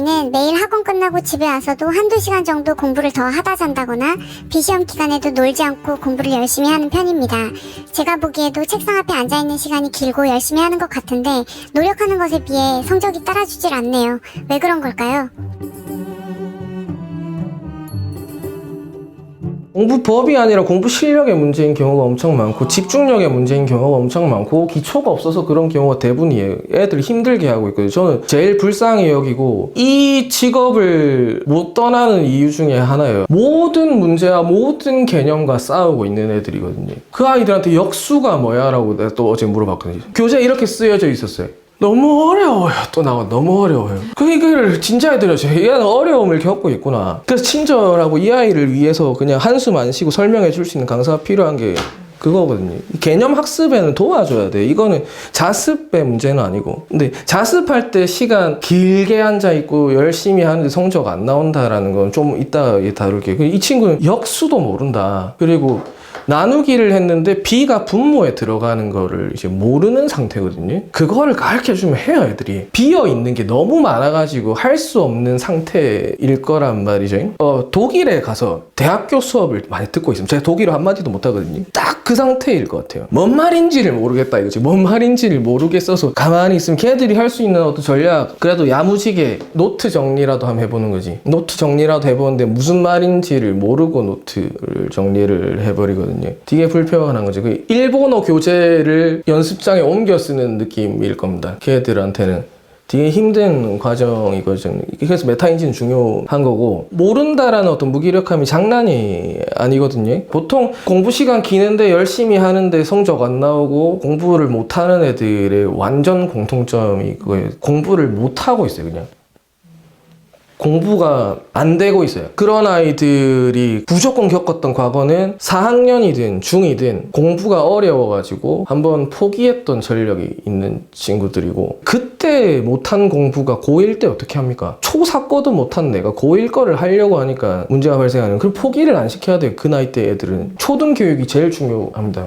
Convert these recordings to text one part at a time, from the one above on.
아이는 매일 학원 끝나고 집에 와서도 한두 시간 정도 공부를 더 하다 잔다거나 비시험 기간에도 놀지 않고 공부를 열심히 하는 편입니다. 제가 보기에도 책상 앞에 앉아있는 시간이 길고 열심히 하는 것 같은데 노력하는 것에 비해 성적이 따라주질 않네요. 왜 그런 걸까요? 공부법이 아니라 공부 실력의 문제인 경우가 엄청 많고 집중력의 문제인 경우가 엄청 많고 기초가 없어서 그런 경우가 대부분이에요. 애들이 힘들게 하고 있거든요. 저는 제일 불쌍히 여기고 이 직업을 못 떠나는 이유 중에 하나예요. 모든 문제와 모든 개념과 싸우고 있는 애들이거든요. 그 아이들한테 역수가 뭐야 라고 내가 또 어제 물어봤거든요. 교재 이렇게 쓰여져 있었어요. 너무 어려워요. 또 나와 너무 어려워요. 그 이거를 진지하게 들어줘요. 얘는 어려움을 겪고 있구나. 그래서 친절하고 이 아이를 위해서 그냥 한숨 안 쉬고 설명해 줄 수 있는 강사가 필요한 게 그거거든요. 이 개념 학습에는 도와줘야 돼. 이거는 자습의 문제는 아니고. 근데 자습할 때 시간 길게 앉아 있고 열심히 하는데 성적 안 나온다라는 건 좀 이따 다룰게. 이 친구는 역수도 모른다. 그리고 나누기를 했는데 B가 분모에 들어가는 거를 이제 모르는 상태거든요. 그거를 가르쳐 주면 해요, 애들이. 비어 있는 게 너무 많아가지고 할 수 없는 상태일 거란 말이죠. 어, 독일에 가서 대학교 수업을 많이 듣고 있습니다. 제가 독일어 한마디도 못하거든요. 딱 그 상태일 것 같아요. 뭔 말인지를 모르겠다 이거지. 뭔 말인지를 모르겠어서 가만히 있으면 걔들이 할 수 있는 어떤 전략, 그래도 야무지게 노트 정리라도 한번 해보는 거지. 노트 정리라도 해보는데 무슨 말인지를 모르고 노트를 정리를 해버리거든요. 되게 불편한 거죠. 그 일본어 교재를 연습장에 옮겨 쓰는 느낌일 겁니다. 걔들한테는. 되게 힘든 과정이거든요. 그래서 메타인지는 중요한 거고 모른다라는 어떤 무기력함이 장난이 아니거든요. 보통 공부 시간 기는데 열심히 하는데 성적 안 나오고 공부를 못하는 애들의 완전 공통점이 그거예요. 공부를 못하고 있어요, 그냥. 공부가 안 되고 있어요. 그런 아이들이 무조건 겪었던 과거는 4학년이든 중2든 공부가 어려워가지고 한번 포기했던 전력이 있는 친구들이고 그때 못한 공부가 고1 때 어떻게 합니까? 초4 거도 못한 내가 고1 거를 하려고 하니까 문제가 발생하는 그럼 포기를 안 시켜야 돼요. 그 나이 때 애들은. 초등 교육이 제일 중요합니다.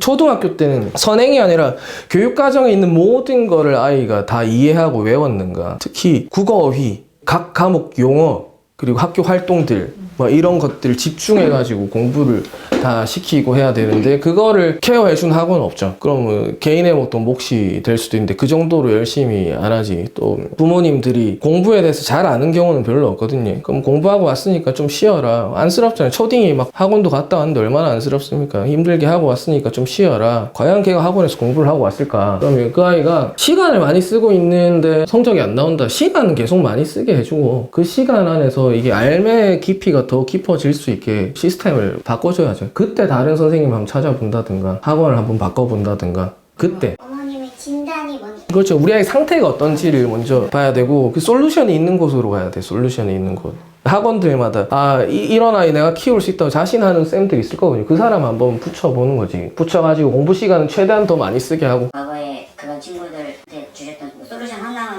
초등학교 때는 선행이 아니라 교육 과정에 있는 모든 거를 아이가 다 이해하고 외웠는가. 특히 국어위, 각 과목 용어, 그리고 학교 활동들, 뭐 이런 것들 집중해가지고 공부를 다 시키고 해야 되는데, 그거를 케어해준 학원은 없죠. 그러면 개인의 어떤 몫이 될 수도 있는데, 그 정도로 열심히 안 하지. 또 부모님들이 공부에 대해서 잘 아는 경우는 별로 없거든요. 그럼 공부하고 왔으니까 좀 쉬어라. 안쓰럽잖아요. 초딩이 막 학원도 갔다 왔는데 얼마나 안쓰럽습니까? 힘들게 하고 왔으니까 좀 쉬어라. 과연 걔가 학원에서 공부를 하고 왔을까? 그러면 그 아이가 시간을 많이 쓰고 있는데 성적이 안 나온다. 시간은 계속 많이 쓰게 해주고 그 시간 안에서 이게 알매 깊이가 더 깊어질 수 있게 시스템을 바꿔줘야죠. 그때 다른 선생님 한번 찾아본다든가 학원을 한번 바꿔본다든가 그때 어머님의 진단이 뭔지 그렇죠. 우리 아이 상태가 어떤지를 먼저 봐야 되고 그 솔루션이 있는 곳으로 가야 돼. 솔루션이 있는 곳. 학원들마다 아 이, 런 아이 내가 키울 수 있다고 자신하는 쌤들이 있을 거거든요. 그 사람 한번 붙여보는 거지. 붙여가지고 공부 시간은 최대한 더 많이 쓰게 하고 과거에 그런 친구들한테 주셨던 뭐 솔루션 하나만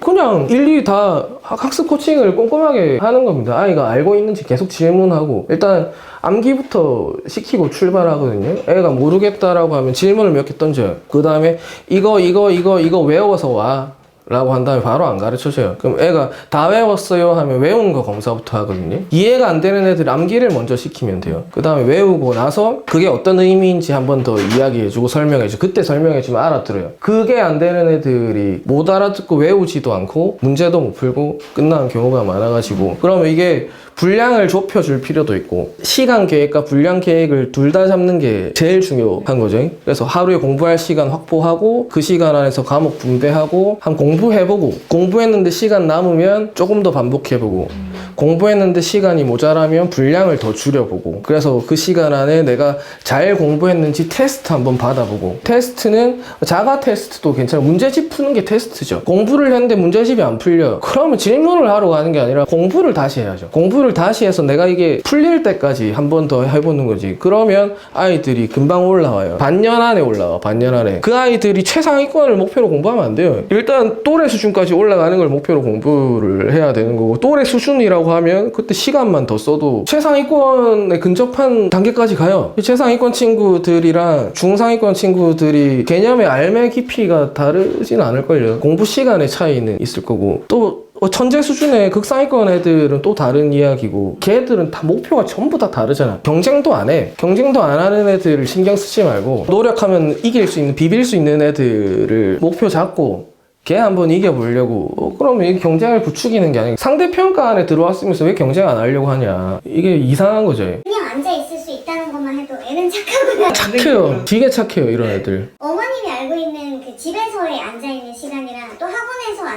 그냥 일일이 다 학- 학습 코칭을 꼼꼼하게 하는 겁니다. 아이가 알고 있는지 계속 질문하고 일단 암기부터 시키고 출발하거든요. 애가 모르겠다라고 하면 질문을 몇 개 던져요. 그 다음에 이거 이거 이거 이거 외워서 와. 라고 한 다음에 바로 안 가르쳐줘요. 그럼 애가 다 외웠어요 하면 외운 거 검사부터 하거든요. 이해가 안 되는 애들 암기를 먼저 시키면 돼요. 그 다음에 외우고 나서 그게 어떤 의미인지 한 번 더 이야기해주고 설명해주고 그때 설명해주면 알아들어요. 그게 안 되는 애들이 못 알아듣고 외우지도 않고 문제도 못 풀고 끝나는 경우가 많아가지고 그러면 이게 분량을 좁혀줄 필요도 있고 시간 계획과 분량 계획을 둘 다 잡는 게 제일 중요한 거죠. 그래서 하루에 공부할 시간 확보하고 그 시간 안에서 과목 분배하고 한 공부 해보고 공부했는데 시간 남으면 조금 더 반복해보고 공부했는데 시간이 모자라면 분량을 더 줄여보고 그래서 그 시간 안에 내가 잘 공부했는지 테스트 한번 받아보고. 테스트는 자가 테스트도 괜찮아 문제집 푸는 게 테스트죠. 공부를 했는데 문제집이 안 풀려. 그러면 질문을 하러 가는 게 아니라 공부를 다시 해야죠. 공부를 다시 해서 내가 이게 풀릴 때까지 한 번 더 해보는 거지. 그러면 아이들이 금방 올라와요. 반년 안에 올라와 반년 안에. 그 아이들이 최상위권을 목표로 공부하면 안 돼요. 일단 또래 수준까지 올라가는 걸 목표로 공부를 해야 되는 거고 또래 수준이라고 하면 그때 시간만 더 써도 최상위권에 근접한 단계까지 가요. 최상위권 친구들이랑 중상위권 친구들이 개념의 알매 깊이가 다르진 않을걸요. 공부 시간의 차이는 있을 거고. 또 어, 천재 수준의 극상위권 애들은 또 다른 이야기고. 걔들은 다 목표가 전부 다 다르잖아. 경쟁도 안해. 경쟁도 안 하는 애들을 신경 쓰지 말고 노력하면 이길 수 있는 비빌 수 있는 애들을 목표 잡고 걔 한번 이겨보려고. 어, 그러면 이게 경쟁을 부추기는 게 아니고 상대 평가 안에 들어왔으면서 왜 경쟁 안 하려고 하냐. 이게 이상한 거죠 그냥 앉아 있을 수 있다는 것만 해도 애는 착하구나. 착해요. 되게 착해요 이런 애들. 어머님이 알고 있는 그 집에서의 앉아 있는 시간이랑 또 학원에서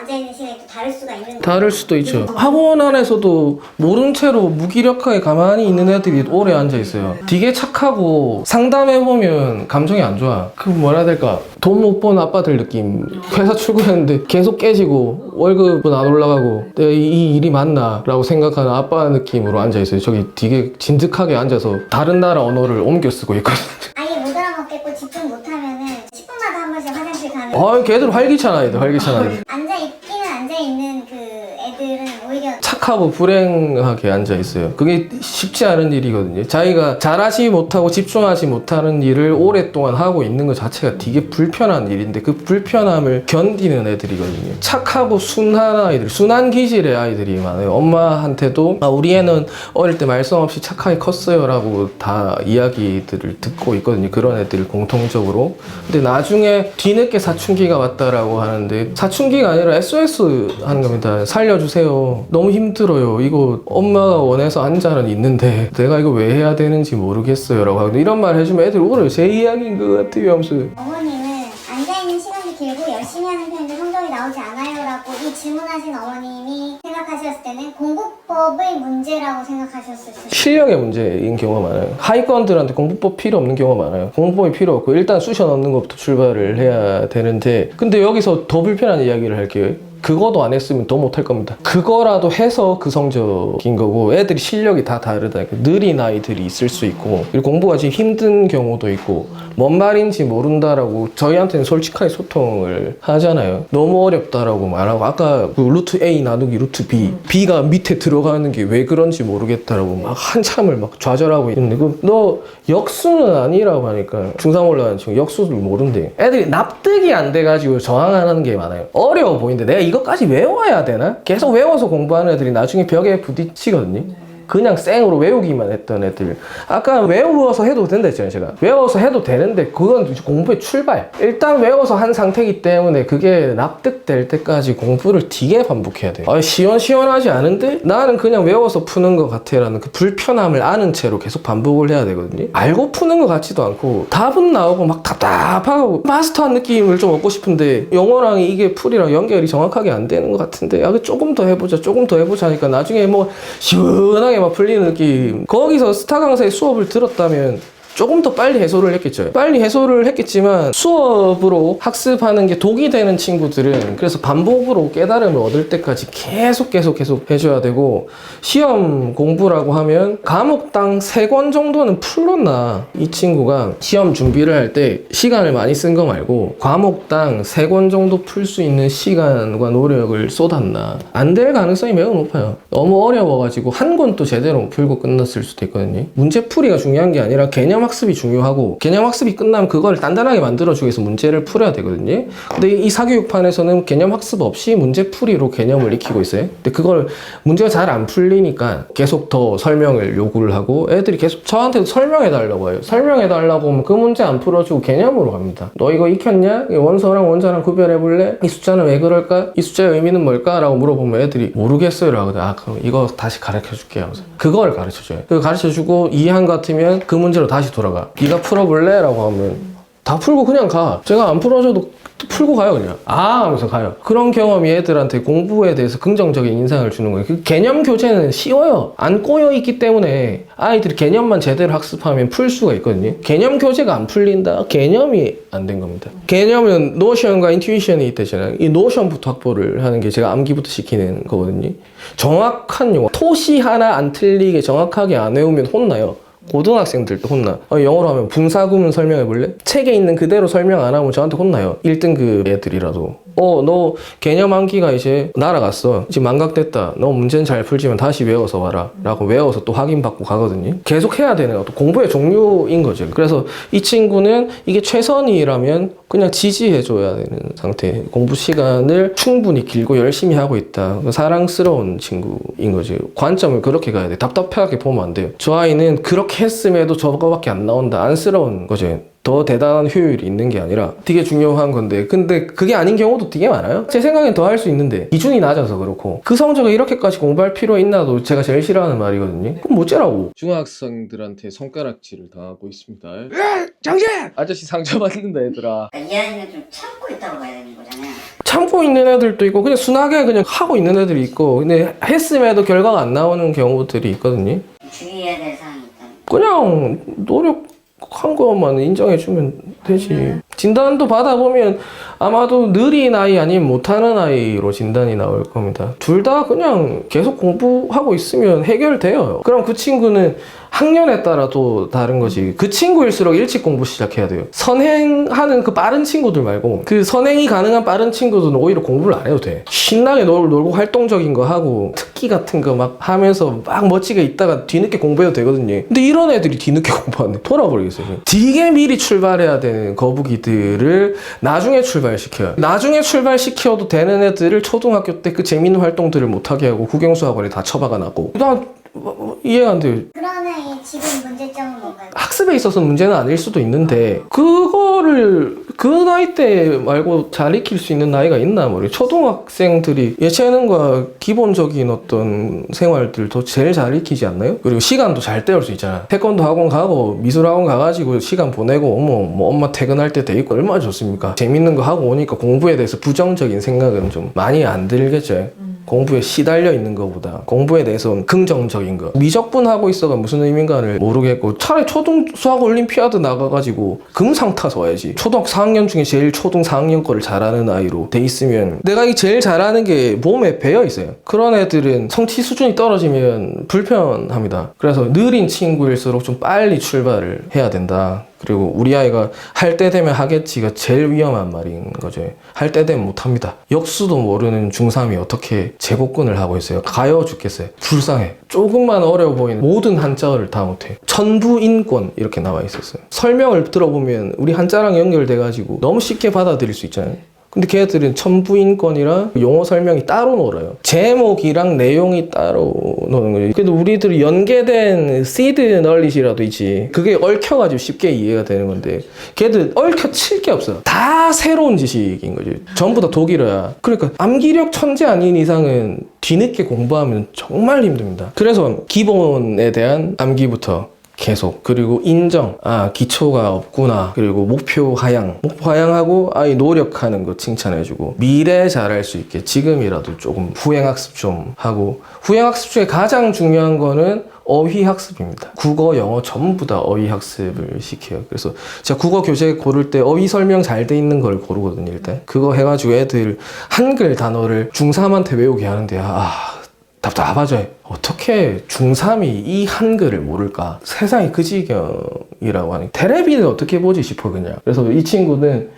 앉아 있는 시간이 또 다를 수가 있는 거예요. 다를 수도 있죠. 학원 안에서도 모른 채로 무기력하게 가만히 있는 애들이 오래 앉아 있어요. 되게 착하고 상담해 보면 감정이 안 좋아. 그 뭐라 해야 될까? 돈 못 번 아빠들 느낌. 회사 출근했는데 계속 깨지고 월급은 안 올라가고 내가 이, 이 일이 맞나라고 생각하는 아빠 느낌으로 앉아 있어요. 저기 되게 진득하게 앉아서 다른 나라 언어를 옮겨 쓰고 있거든요. 아예 못 알아먹겠고 집중 못하면은 10분마다 한 번씩 화장실 가는. 아, 걔들 활기찬 아이들, 활기찬 아이들. 앉아 있기는 앉아 있는 그 애들은 오히려 착하고 불행하게 앉아 있어요. 그게 쉽지 않은 일이거든요. 자기가 잘하지 못하고 집중하지 못하는 일을 오랫동안 하고 있는 것 자체가 되게 불편한 일인데 그 불편함을 견디는 애들이거든요. 착하고 순한 아이들, 순한 기질의 아이들이 많아요. 엄마한테도 아, 우리 애는 어릴 때 말썽 없이 착하게 컸어요라고 다 이야기들을 듣고 있거든요. 그런 애들 공통적으로. 근데 나중에 뒤늦게 사춘기가 왔다라고 하는데 사춘기가 아니라 SOS 하는 겁니다. 살려주 세요. 너무 힘들어요. 이거 엄마가 원해서 앉아는 있는데 내가 이거 왜 해야 되는지 모르겠어요 라고 하고 이런 말 해주면 애들 울어요. 제 이야기인 것 같아요. 하면서 어머님은 앉아 있는 시간이 길고 열심히 하는 편인데 성적이 나오지 않아요 라고 이 질문하신 어머님이 생각하셨을 때는 공부법의 문제라고 생각하셨을 수 있어요. 실력의 문제인 경우가 많아요. 하위권들한테 공부법 필요 없는 경우가 많아요. 공부법이 필요 없고 일단 쑤셔 넣는 것부터 출발을 해야 되는데 근데 여기서 더 불편한 이야기를 할게요. 그거도 안 했으면 더 못할 겁니다. 그거라도 해서 그 성적인 거고 애들이 실력이 다 다르다. 느린 아이들이 있을 수 있고 그리고 공부가 지금 힘든 경우도 있고 뭔 말인지 모른다라고 저희한테는 솔직하게 소통을 하잖아요. 너무 어렵다라고 말하고 아까 그 루트 A 나누기 루트 B B가 밑에 들어가는 게 왜 그런지 모르겠다라고 막 한참을 막 좌절하고 있는데 그너 역수는 아니라고 하니까 중3 올라가는 친구 역수를 모른대. 애들이 납득이 안 돼가지고 저항 안 하는 게 많아요. 어려워 보이는데 내가 이 것까지 외워야 되나? 계속 외워서 공부하는 애들이 나중에 벽에 부딪히거든요. 그냥 생으로 외우기만 했던 애들. 아까 외워서 해도 된다 했잖아요, 제가. 외워서 해도 되는데, 그건 공부의 출발. 일단 외워서 한 상태이기 때문에 그게 납득될 때까지 공부를 되게 반복해야 돼요. 아, 시원시원하지 않은데? 나는 그냥 외워서 푸는 것 같아. 라는 그 불편함을 아는 채로 계속 반복을 해야 되거든요. 알고 푸는 것 같지도 않고, 답은 나오고 막 답답하고, 마스터한 느낌을 좀 얻고 싶은데, 영어랑 이게 풀이랑 연결이 정확하게 안 되는 것 같은데, 야, 그 조금 더 해보자, 조금 더 해보자 하니까 나중에 뭐, 시원하게 막 풀리는 느낌. 거기서 스타 강사의 수업을 들었다면, 조금 더 빨리 해소를 했겠죠. 빨리 해소를 했겠지만 수업으로 학습하는 게 독이 되는 친구들은 그래서 반복으로 깨달음을 얻을 때까지 계속 계속 계속 해줘야 되고 시험 공부라고 하면 과목당 세권 정도는 풀었나 이 친구가 시험 준비를 할 때 시간을 많이 쓴 거 말고 과목당 세권 정도 풀 수 있는 시간과 노력을 쏟았나 안 될 가능성이 매우 높아요. 너무 어려워가지고 한 권도 제대로 못 풀고 끝났을 수도 있거든요. 문제풀이가 중요한 게 아니라 개념 학습이 중요하고 개념 학습이 끝나면 그걸 단단하게 만들어주기 위해서 문제를 풀어야 되거든요. 근데 이 사교육판에서는 개념 학습 없이 문제풀이로 개념을 익히고 있어요. 근데 그걸 문제가 잘 안 풀리니까 계속 더 설명을 요구를 하고 애들이 계속 저한테도 설명해 달라고 해요. 설명해 달라고 하면 그 문제 안 풀어주고 개념으로 갑니다. 너 이거 익혔냐? 이 원소랑 원자랑 구별해 볼래? 이 숫자는 왜 그럴까? 이 숫자의 의미는 뭘까? 라고 물어보면 애들이 모르겠어요. 라고 아 그럼 이거 다시 가르쳐 줄게요. 그걸 가르쳐 줘요. 그 가르쳐 주고 것 같으면 그 문제로 다시 돌아가. 네가 풀어볼래? 라고 하면 다 풀고 그냥 가. 제가 안 풀어줘도 풀고 가요 그냥. 아! 하면서 가요. 그런 경험이 애들한테 공부에 대해서 긍정적인 인상을 주는 거예요. 그 개념 교재는 쉬워요. 안 꼬여 있기 때문에 아이들이 개념만 제대로 학습하면 풀 수가 있거든요. 개념 교재가 안 풀린다? 개념이 안 된 겁니다. 개념은 노션과 인투이션이 있다잖아요. 이 노션부터 확보를 하는 게 제가 암기부터 시키는 거거든요. 정확한 용어. 토시 하나 안 틀리게 정확하게 안 외우면 혼나요 고등학생들도 혼나. 어, 영어로 하면 분사구문 설명해 볼래? 책에 있는 그대로 설명 안 하면 저한테 혼나요. 1등급 애들이라도. 어, 너 개념 암기가 이제 날아갔어. 이제 망각됐다. 너 문제는 잘 풀지만 다시 외워서 와라. 라고 외워서 또 확인받고 가거든요. 계속 해야 되는 것도 공부의 종류인 거죠. 그래서 이 친구는 이게 최선이라면 그냥 지지해줘야 되는 상태. 공부 시간을 충분히 길고 열심히 하고 있다. 사랑스러운 친구인 거지. 관점을 그렇게 가야 돼. 답답하게 보면 안 돼요. 저 아이는 그렇게 했음에도 저거밖에 안 나온다. 안쓰러운 거지. 더 대단한 효율이 있는 게 아니라 되게 중요한 건데. 근데 그게 아닌 경우도 되게 많아요. 제 생각엔 더 할 수 있는데. 기준이 낮아서 그렇고. 그 성적을 이렇게까지 공부할 필요 있나도 제가 제일 싫어하는 말이거든요. 그럼 뭐째라고? 중학생들한테 손가락질을 당하고 있습니다. 장재! 아저씨 상처받는다 얘들아. 이 아이는 좀 참고 있다고 봐야 되는 거잖아요. 참고 있는 애들도 있고 그냥 순하게 그냥 하고 있는 애들이 있고 근데 했음에도 결과가 안 나오는 경우들이 있거든요 주의해야 될 사항이 있다는 그냥 노력한 것만 인정해주면 되지. 진단도 받아보면 아마도 느린 아이 아니면 못하는 아이로 진단이 나올 겁니다. 둘 다 그냥 계속 공부하고 있으면 해결돼요. 그럼 그 친구는 학년에 따라 또 다른 거지. 그 친구일수록 일찍 공부 시작해야 돼요. 선행하는 그 빠른 친구들 말고 그 선행이 가능한 빠른 친구들은 오히려 공부를 안 해도 돼. 신나게 놀, 놀고 활동적인 거 하고 특기 같은 거 막 하면서 막 멋지게 있다가 뒤늦게 공부해도 되거든요. 근데 이런 애들이 뒤늦게 공부하네. 돌아버리겠어요. 되게 미리 출발해야 되는 거북이들을 나중에 출발시켜요. 나중에 출발시켜도 되는 애들을 초등학교 때 그 재밌는 활동들을 못하게 하고 국영수 학원에 다 처박아 놨고 난 뭐, 뭐, 이해가 안 돼요. 그런 아이의 지금 문제점은 뭔가요? 학습에 있어서 문제는 아닐 수도 있는데 그거를 그 나이 때 말고 잘 익힐 수 있는 나이가 있나 모르겠어요. 초등학생들이 예체능과 기본적인 어떤 생활들도 제일 잘 익히지 않나요? 그리고 시간도 잘 때울 수 있잖아. 태권도 학원 가고 미술 학원 가가지고 시간 보내고 어머 뭐 엄마 퇴근할 때 돼 있고 얼마나 좋습니까? 재밌는 거 하고 오니까 공부에 대해서 부정적인 생각은 좀 많이 안 들겠죠. 공부에 시달려 있는 것보다 공부에 대해서 긍정적인 거 미적분하고 있어가 무슨 의미인가를 모르겠고 차라리 초등 수학 올림피아드 나가가지고 금상 타서 와야지. 초등학교 4학년 중에 제일 초등 4학년 거를 잘하는 아이로 돼 있으면 내가 이 제일 잘하는 게 몸에 배어 있어요. 그런 애들은 성취 수준이 떨어지면 불편합니다. 그래서 느린 친구일수록 좀 빨리 출발을 해야 된다 그리고 우리 아이가 할 때 되면 하겠지가 제일 위험한 말인 거죠. 할 때 되면 못합니다. 역수도 모르는 중3이 어떻게 제복근을 하고 있어요. 가여 죽겠어요. 불쌍해. 조금만 어려워 보이는 모든 한자어를 다 못해. 천부인권 이렇게 나와 있었어요. 설명을 들어보면 우리 한자랑 연결돼가지고 너무 쉽게 받아들일 수 있잖아요. 근데 걔들은 천부인권이랑 용어 설명이 따로 놀아요. 제목이랑 내용이 따로 노는 거죠. 그래도 우리들이 연계된 시드 널릿이라도 있지. 그게 얽혀가지고 쉽게 이해가 되는 건데 걔들 얽혀 칠 게 없어. 다 새로운 지식인 거지. 전부 다 독일어야. 그러니까 암기력 천재 아닌 이상은 뒤늦게 공부하면 정말 힘듭니다. 그래서 기본에 대한 암기부터 계속 그리고 인정 아 기초가 없구나 그리고 목표 하향 목표 하향하고 아이 노력하는 거 칭찬해주고 미래 잘할 수 있게 지금이라도 조금 후행 학습 좀 하고 후행 학습 중에 가장 중요한 거는 어휘 학습입니다. 국어, 영어 전부 다 어휘 학습을 시켜요. 그래서 제가 국어 교재 고를 때 어휘 설명 잘 돼 있는 걸 고르거든요, 일단. 그거 해가지고 애들 한글 단어를 중3한테 외우게 하는데, 아, 답답하죠. 어떻게 중3이 이 한글을 모를까? 세상이 그 지경이라고 하니. 테레비는 어떻게 보지 싶어, 그냥. 그래서 이 친구는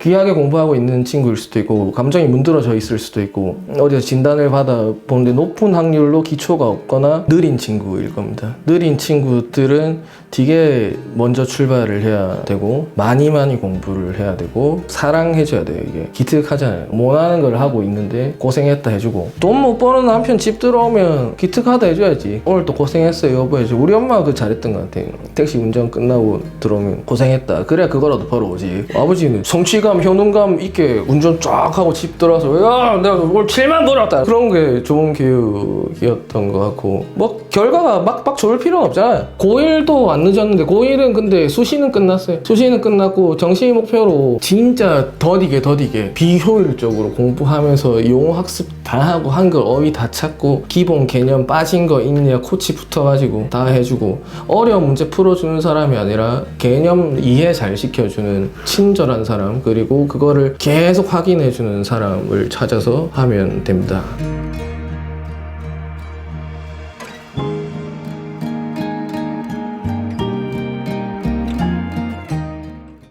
귀하게 공부하고 있는 친구일 수도 있고, 감정이 문드러져 있을 수도 있고, 어디서 진단을 받아 보는데 높은 확률로 기초가 없거나 느린 친구일 겁니다. 느린 친구들은 되게 먼저 출발을 해야 되고, 많이 많이 공부를 해야 되고, 사랑해줘야 돼요, 이게. 기특하잖아요. 원하는 걸 하고 있는데, 고생했다 해주고. 돈 못 버는 남편 집 들어오면 기특하다 해줘야지. 오늘 또 고생했어요, 여보 해줘. 우리 엄마가 그 잘했던 것 같아. 택시 운전 끝나고 들어오면 고생했다. 그래, 그거라도 벌어오지. 아버지는 성취감, 효능감 있게 운전 쫙 하고 집 들어와서, 야, 내가 오늘 7만 벌었다. 그런 게 좋은 교육이었던 것 같고. 뭐, 결과가 막, 막 좋을 필요는 없잖아요. 고1도 안 늦었는데, 고1은 근데 수시는 끝났어요. 수시는 끝났고, 정시 목표로 진짜 더디게 더디게 비효율적으로 공부하면서 용어 학습 다 하고, 한글 어휘 다 찾고, 기본 개념 빠진 거 있냐, 코치 붙어가지고 다 해주고, 어려운 문제 풀어주는 사람이 아니라, 개념 이해 잘 시켜주는 친절한 사람, 그리고 그거를 계속 확인해주는 사람을 찾아서 하면 됩니다.